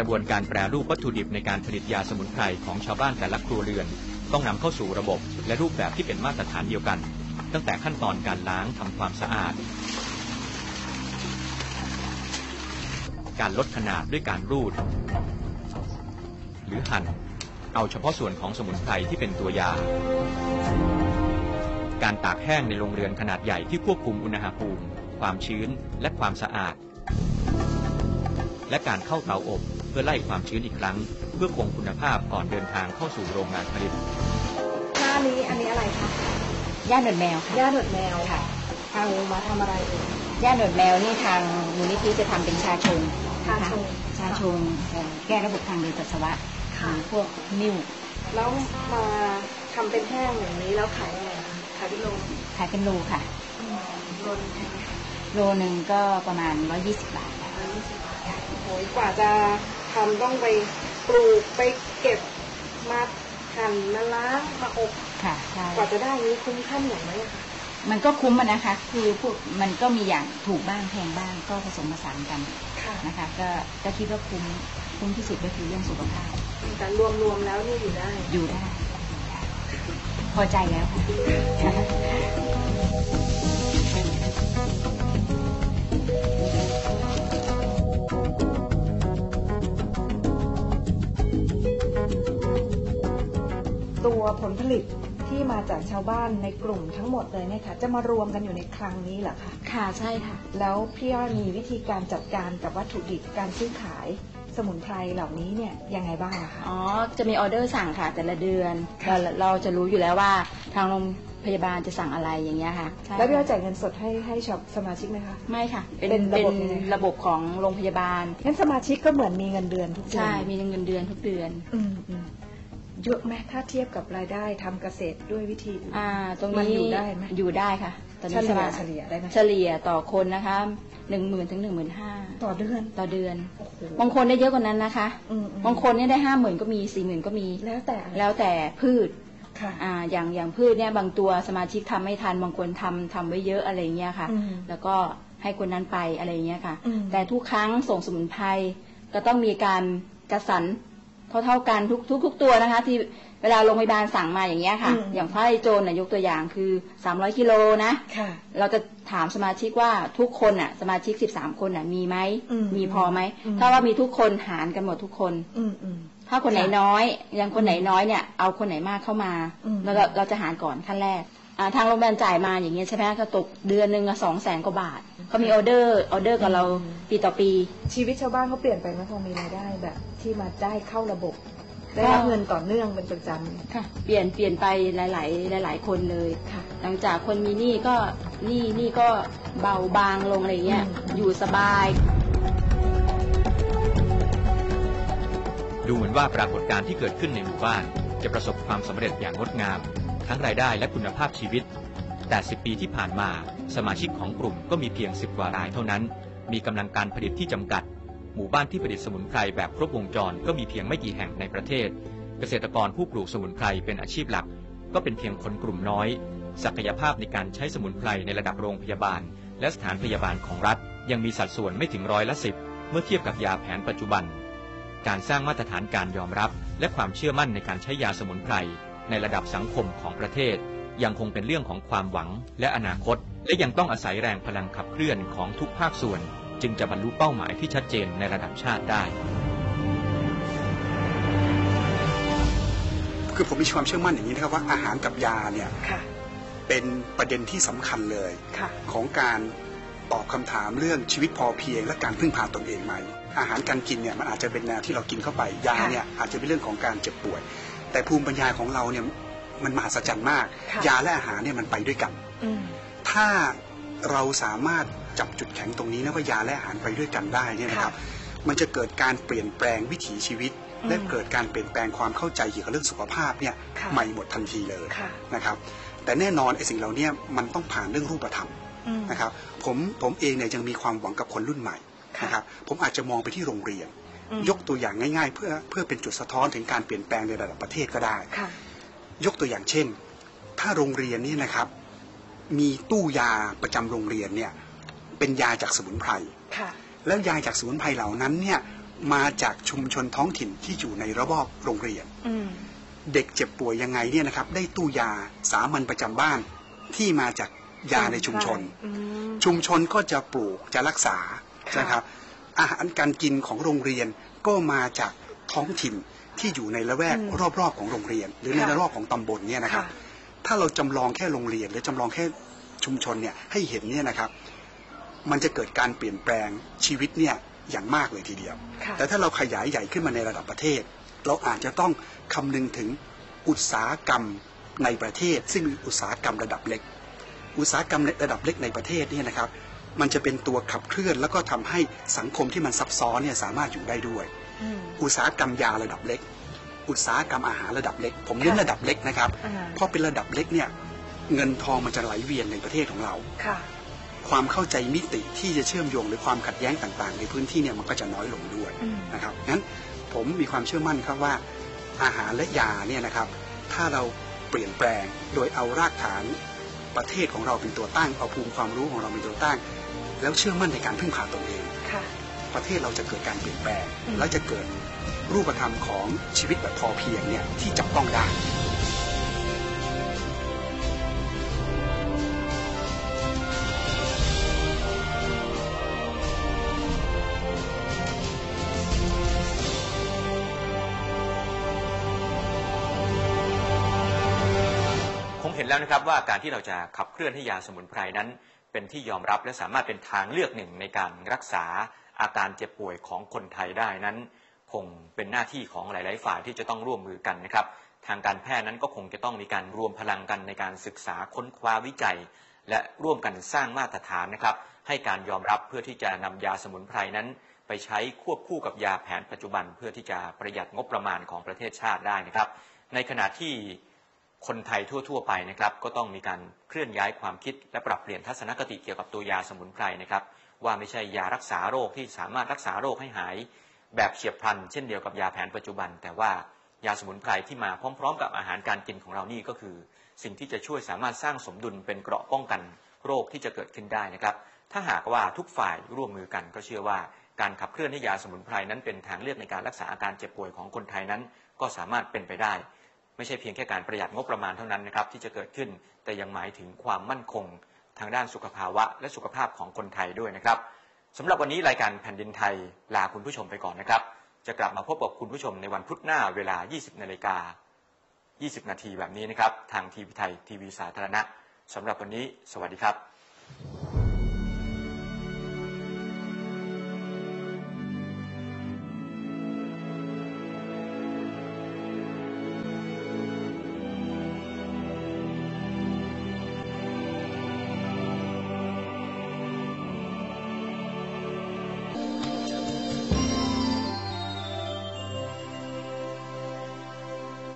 ระบวนการแปรรูปวัตถุดิบในการผลิตยาสมุนไพรของชาวบ้านแต่ละครัวเรือน ต้องนำเข้าสู่ระบบและรูปแบบที่เป็นมาตรฐานเดียวกัน ตั้งแต่ขั้นตอนการล้างทำความสะอาด การลดขนาดด้วยการรูด หรือหั่น เอาเฉพาะส่วนของสมุนไพรที่เป็นตัวยา การตากแห้งในโรงเรือนขนาดใหญ่ที่ควบคุมอุณหภูมิ ความชื้นและความสะอาดและการเข้าเตาอบ เพื่อไล่ความชื้นอีกครั้ง เพื่อคงคุณภาพก่อนเดินทางเข้าสู่โรงงานผลิต หน้านี้อันนี้อะไรคะย่าหนวดแมวค่ะย่าหนวดแมวค่ะเอามาทำอะไรเอ่ยย่าหนวดแมวนี่ทางมูลนิธิจะทำเป็นชาชงชาชงนะคะชาชงเอ่อแก้ระบบทางเดินปัสสาวะหรือพวกนิ่วแล้วมาทำเป็นแห้งอย่างนี้แล้วขายยังไงคะขายเป็นโลขายเป็นโลค่ะโลนึงแพงไหมคะโลหนึ่งก็ประมาณ120บาทค่ะร้อยยี่สิบบาทโอ้ยกว่าจะ ทำต้องไปปลูกไปเก็บมาหั่นมาล้างมาอบค่ะใช่กว่าจะได้นี้คุ้มค่าเหนื่อยไหมอะคะมันก็คุ้มอะนะคะ คือพวกมันก็มีอย่างถูกบ้างแพงบ้างก็ผสมผสานกันค่ะนะคะ ก็ก็คิดว่าคุ้มคุ้มที่สุดก็คือเรื่องสุขภาพแต่รวมๆแล้วนี่อยู่ได้ อยู่ได้ พอใจแล้วค่ะ ตัวผลผลิตที่มาจากชาวบ้านในกลุ่มทั้งหมดเลยเนี่ยค่ะจะมารวมกันอยู่ในคลังนี้เหรอคะค่ะใช่ค่ะ แล้วพี่อ้อยมีวิธีการจัดการกับวัตถุดิบการซื้อขายสมุนไพรเหล่านี้เนี่ยยังไงบ้างอะคะอ๋อจะมีออเดอร์สั่งค่ะแต่ละเดือนค่ะเราเราจะรู้อยู่แล้วว่าทางโรงพยาบาลจะสั่งอะไรอย่างเงี้ยค่ะใช่แล้วพี่อ้อยจ่ายเงินสดให้ให้ชาวสมาชิกไหมคะไม่ค่ะ เป็นเป็นระเป็นบบยังไงคะ ระบบของโรงพยาบาลงั้นสมาชิกก็เหมือนมีเงินเดือนทุกเดือนใช่มีเงินเดือนทุกเดือน อืมอืม เยอะไหมถ้าเทียบกับรายได้ทำเกษตรด้วยวิธีอื่น อ่า ตรงมันนี้อยู่ได้ไหมอยู่ได้ค่ะตอนเฉนี้ลี่ยสบายเฉลี่ยได้ไหมเฉลี่ยต่อคนนะคะหนึ่งหมื่นถึงหนึ่งหมื่นห้าต่อเดือนต่อเดือน โอ้โหบางคนได้เยอะกว่านั้นนะคะ อืมอืมบางคนเนี่ยได้ห้าหมื่นก็มีสี่หมื่นก็มี แล้วแต่อะไรแล้วแต่พืช ค่ะ อ่า อย่างอย่างพืชเนี่ยบางตัวสมาชิกทำไม่ทัน บางคนทำทำไว้เยอะอะไรเงี้ยค่ะ อืมแล้วก็ให้คนนั้นไปอะไรเงี้ยค่ะ อืม แต่ทุกครั้งส่งสมุนไพรก็ต้องมีการกระสัน เท่าๆกันทุกทุกทุกตัวนะคะ ที่เวลาโรงพยาบาลสั่งมาอย่างเงี้ยค่ะ อย่างผ้าไอโจรนะยกตัวอย่างคือ300กิโลนะค่ะเราจะถามสมาชิกว่าทุกคนอะ สมาชิก13คนอะ มีไหมอืมมีพอไหมอืมถ้าว่ามีทุกคนหารกันหมดทุกคนอืมอืมถ้าคนไหนค่ะน้อยยังคนไหนน้อยเนี่ย เอาคนไหนมากเข้ามาอืมแล้วเราเราจะหารก่อนขั้นแรกอ่าทางโรงพยาบาลจ่ายมาอย่างเงี้ยใช่ไหมก็ตกเดือนหนึ่งสองแสนกว่าบาทเขามีออเดอร์ออเดอร์กับเราปีต่อปี ชีวิตชาวบ้านเขาเปลี่ยนไปไหมพอมีรายได้แบบ ที่มาได้เข้าระบบ ได้รับเงินต่อเนื่องเป็นประจำค่ะ เปลี่ยนเปลี่ยนไปหลาย ๆ หลาย ๆ คนเลยค่ะ หลังจากคนมีหนี้ก็หนี้หนี้ก็เบาบางลงอะไรเงี้ยอืมอยู่สบาย ดูเหมือนว่าปรากฏการณ์ที่เกิดขึ้นในหมู่บ้าน จะประสบความสำเร็จอย่างงดงาม ทั้งรายได้และคุณภาพชีวิต แต่ 10 ปีที่ผ่านมา สมาชิกของกลุ่มก็มีเพียง 10กว่ารายเท่านั้น มีกำลังการผลิตที่จำกัดห มู่บ้านที่ผลิตสมุนไพรแบบครบวงจรก็มีเพียงไม่กี่แห่งในประเทศ เกษตรกรผู้ปลูกสมุนไพรเป็นอาชีพหลัก ก็เป็นเพียงคนกลุ่มน้อย ศักยภาพในการใช้สมุนไพรในระดับโรงพยาบาล และสถานพยาบาลของรัฐ ยังมีสัดส่วนไม่ถึงร้อยละสิบเมื่อเทียบกับยาแผนปัจจุบัน การสร้างมาตรฐานการยอมรับ และความเชื่อมั่นในการใช้ยาสมุนไพรในระดับสังคมของประเทศ ยังคงเป็นเรื่องของความหวังและอนาคต และยังต้องอาศัยแรงพลังขับเคลื่อนของทุกภาคส่วน จึงจะบรรลุเป้าหมายที่ชัดเจนในระดับชาติได้ คือผมมีความเชื่อมั่นอย่างนี้นะครับว่าอาหารกับยาเนี่ยค่ะเป็นประเด็นที่สำคัญเลยค่ะของการตอบคำถามเรื่องชีวิตพอเพียง และการพึ่งพาตนเองไหม อาหารการกินเนี่ยมันอาจจะเป็นแนวที่เรากินเข้าไปยาค่ะเนี่ยอาจจะเป็นเรื่องของการเจ็บป่วย แต่ภูมิปัญญาของเราเนี่ยมันมหัศจรรย์มากค่ะยาและอาหารเนี่ยมันไปด้วยกันอืมถ้า เราสามารถจับจุดแข็งตรงนี้นะว่ายาและอาหารไปด้วยกันได้เนี่ยนะครับ มันจะเกิดการเปลี่ยนแปลงวิถีชีวิตอืมและเกิดการเปลี่ยนแปลงความเข้าใจเกี่ยวกับเรื่องสุขภาพเนี่ยค่ะใหม่หมดทันทีเลยค่ะนะครับ แต่แน่นอนไอ้สิ่งเหล่านี้มันต้องผ่านเรื่องรูปธรรมอืมนะครับผมผมเองเนี่ยยังมีความหวังกับคนรุ่นใหม่ค่ะนะครับผมอาจจะมองไปที่โรงเรียนอืมยกตัวอย่างง่าย ๆ เพื่อเพื่อเป็นจุดสะท้อนถึงการเปลี่ยนแปลงในระดับประเทศก็ได้ค่ะยกตัวอย่างเช่น ถ้าโรงเรียนนี่นะครับ มีตู้ยาประจำโรงเรียนเนี่ยเป็นยาจากสมุนไพรค่ะแล้วยาจากสมุนไพรเหล่านั้นเนี่ยมาจากชุมชนท้องถิ่นที่อยู่ในระบบโรงเรียนอืมเด็กเจ็บป่วยยังไงเนี่ยนะครับ ได้ตู้ยาสามัญประจำบ้านที่มาจากยาในชุมชนอืมชุมชนก็จะปลูกจะรักษาค่ะนะครับ อาหารการกินของโรงเรียนก็มาจากท้องถิ่นที่อยู่ในละแวกรอบๆของโรงเรียน หรือในระรอบของตำบลเนี่ยนะครับค่ะ ถ้าเราจำลองแค่โรงเรียนหรือจำลองแค่ชุมชนเนี่ยให้เห็นเนี่ยนะครับ มันจะเกิดการเปลี่ยนแปลงชีวิตเนี่ยอย่างมากเลยทีเดียวค่ะแต่ถ้าเราขยายใหญ่ขึ้นมาในระดับประเทศ เราอาจจะต้องคำนึงถึงอุตสาหกรรมในประเทศ ซึ่งมีอุตสาหกรรมระดับเล็ก อุตสาหกรรมในระดับเล็กในประเทศเนี่ยนะครับ มันจะเป็นตัวขับเคลื่อน แล้วก็ทำให้สังคมที่มันซับซ้อนเนี่ยสามารถอยู่ได้ด้วยอืมอุตสาหกรรมยาระดับเล็ก อุตสาหกรรมอาหารระดับเล็ก ผมเน้นค่ะระดับเล็กนะครับอ่าเพราะเป็นระดับเล็กเนี่ยเงินทองมันจะไหลเวียนในประเทศของเราค่ะความเข้าใจมิติที่จะเชื่อมโยงหรือความขัดแย้งต่างๆ ในพื้นที่เนี่ยมันก็จะน้อยลงด้วยอืมนะครับงั้นผมมีความเชื่อมั่นครับว่า อาหารและยาเนี่ยนะครับ ถ้าเราเปลี่ยนแปลงโดยเอารากฐานประเทศของเราเป็นตัวตั้งเอาภูมิความรู้ของเราเป็นตัวตั้ง แล้วเชื่อมั่นในการพึ่งพาตนเองค่ะ ประเทศเราจะเกิดการเปลี่ยนแปลงอืมและจะเกิดรูปธรรมของชีวิตแบบพอเพียงเนี่ยที่จับต้องได้คงเห็นแล้วนะครับว่าการที่เราจะขับเคลื่อนให้ยาสมุนไพรนั้น เป็นที่ยอมรับและสามารถเป็นทางเลือกหนึ่งในการรักษา อาการเจ็บป่วยของคนไทยได้นั้น คงเป็นหน้าที่ของหลาย ๆ ฝ่ายที่จะต้องร่วมมือกันนะครับ ทางการแพทย์นั้นก็คงจะต้องมีการรวมพลังกันในการศึกษาค้นคว้าวิจัย และร่วมกันสร้างมาตรฐานนะครับ ให้การยอมรับเพื่อที่จะนำยาสมุนไพรนั้น ไปใช้ควบคู่กับยาแผนปัจจุบัน เพื่อที่จะประหยัดงบประมาณของประเทศชาติได้นะครับ ในขณะที่คนไทยทั่ว ๆ ไปนะครับ ก็ต้องมีการเคลื่อนย้ายความคิดและปรับเปลี่ยนทัศนคติเกี่ยวกับตัวยาสมุนไพรนะครับ ว่าไม่ใช่ยารักษาโรคที่สามารถรักษาโรคให้หาย แบบเฉียบพลัน เช่นเดียวกับยาแผนปัจจุบัน แต่ว่ายาสมุนไพรที่มาพร้อม ๆ กับอาหารการกินของเรานี่ก็คือ สิ่งที่จะช่วยสามารถสร้างสมดุลเป็นเกราะป้องกันโรคที่จะเกิดขึ้นได้นะครับ ถ้าหากว่าทุกฝ่ายร่วมมือกันก็เชื่อว่าการขับเคลื่อนให้ยาสมุนไพรนั้นเป็นทางเลือกในการรักษาอาการเจ็บป่วยของคนไทยนั้น ก็สามารถเป็นไปได้ ไม่ใช่เพียงแค่การประหยัดงบประมาณเท่านั้นนะครับที่จะเกิดขึ้น แต่ยังหมายถึงความมั่นคง ทางด้านสุขภาวะ และสุขภาพของคนไทยด้วยนะครับสำหรับวันนี้รายการแผ่นดินไทยลาคุณผู้ชมไปก่อนนะครับ จะกลับมาพบกับคุณผู้ชมในวันพุธหน้าเวลา 20นาฬิกา20 นาทีแบบนี้นะครับ ทางทีวีไทยทีวีสาธารณะสำหรับวันนี้ สวัสดีครับ